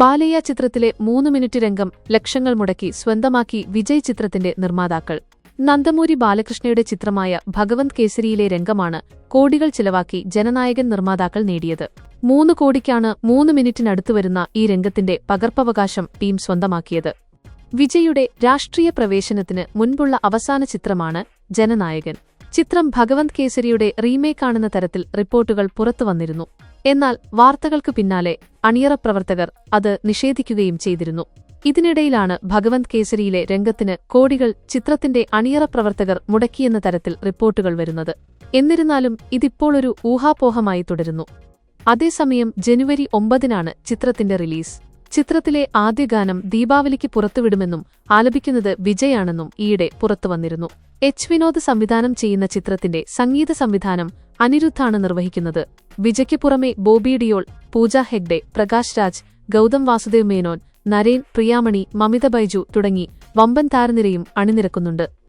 ബാലയ്യ ചിത്രത്തിലെ മൂന്ന് മിനിറ്റ് രംഗം ലക്ഷങ്ങൾ മുടക്കി സ്വന്തമാക്കി വിജയ് ചിത്രത്തിന്റെ നിർമ്മാതാക്കൾ. നന്ദമൂരി ബാലകൃഷ്ണയുടെ ചിത്രമായ ഭഗവന്ത് കേസരിയിലെ രംഗമാണ് കോടികൾ ചിലവാക്കി ജനനായകൻ നിർമ്മാതാക്കൾ നേടിയത്. മൂന്ന് കോടിക്കാണ് മൂന്ന് മിനിറ്റിനടുത്തു വരുന്ന ഈ രംഗത്തിന്റെ പകർപ്പവകാശം ടീം സ്വന്തമാക്കിയത്. വിജയുടെ രാഷ്ട്രീയ പ്രവേശനത്തിന് മുൻപുള്ള അവസാന ചിത്രമാണ് ജനനായകൻ. ചിത്രം ഭഗവന്ത് കേസരിയുടെ റീമേക്കാണെന്ന തരത്തിൽ റിപ്പോർട്ടുകൾ പുറത്തുവന്നിരുന്നു എന്നാൽ വാർത്തകൾക്ക് പിന്നാലെ അണിയറ പ്രവർത്തകർ അത് നിഷേധിക്കുകയും ചെയ്തിരുന്നു. ഇതിനിടയിലാണ് ഭഗവന്ത് കേസരിയിലെ രംഗത്തിന് കോടികൾ ചിത്രത്തിന്റെ അണിയറ പ്രവർത്തകർ മുടക്കിയെന്ന തരത്തിൽ റിപ്പോർട്ടുകൾ വരുന്നത്. എന്നിരുന്നാലും ഇതിപ്പോഴൊരു ഊഹാപോഹമായി തുടരുന്നു. അതേസമയം ജനുവരി ഒമ്പതിനാണ് ചിത്രത്തിന്റെ റിലീസ്. ചിത്രത്തിലെ ആദ്യ ഗാനം ദീപാവലിക്ക് പുറത്തുവിടുമെന്നും ആലപിക്കുന്നത് വിജയാണെന്നും ഈയിടെ പുറത്തുവന്നിരുന്നു. എച്ച് വിനോദ് സംവിധാനം ചെയ്യുന്ന ചിത്രത്തിന്റെ സംഗീത സംവിധാനം അനിരുദ്ധാണ് നിർവഹിക്കുന്നത്. വിജയ്ക്ക് പുറമെ ബോബി ഡിയോൾ പൂജ ഹെഗ്ഡെ പ്രകാശ് രാജ് ഗൗതം വാസുദേവ് മേനോൻ നരേൻ പ്രിയാമണി മമിത ബൈജു തുടങ്ങി വമ്പൻ താരനിരയും അണിനിരക്കുന്നുണ്ട്.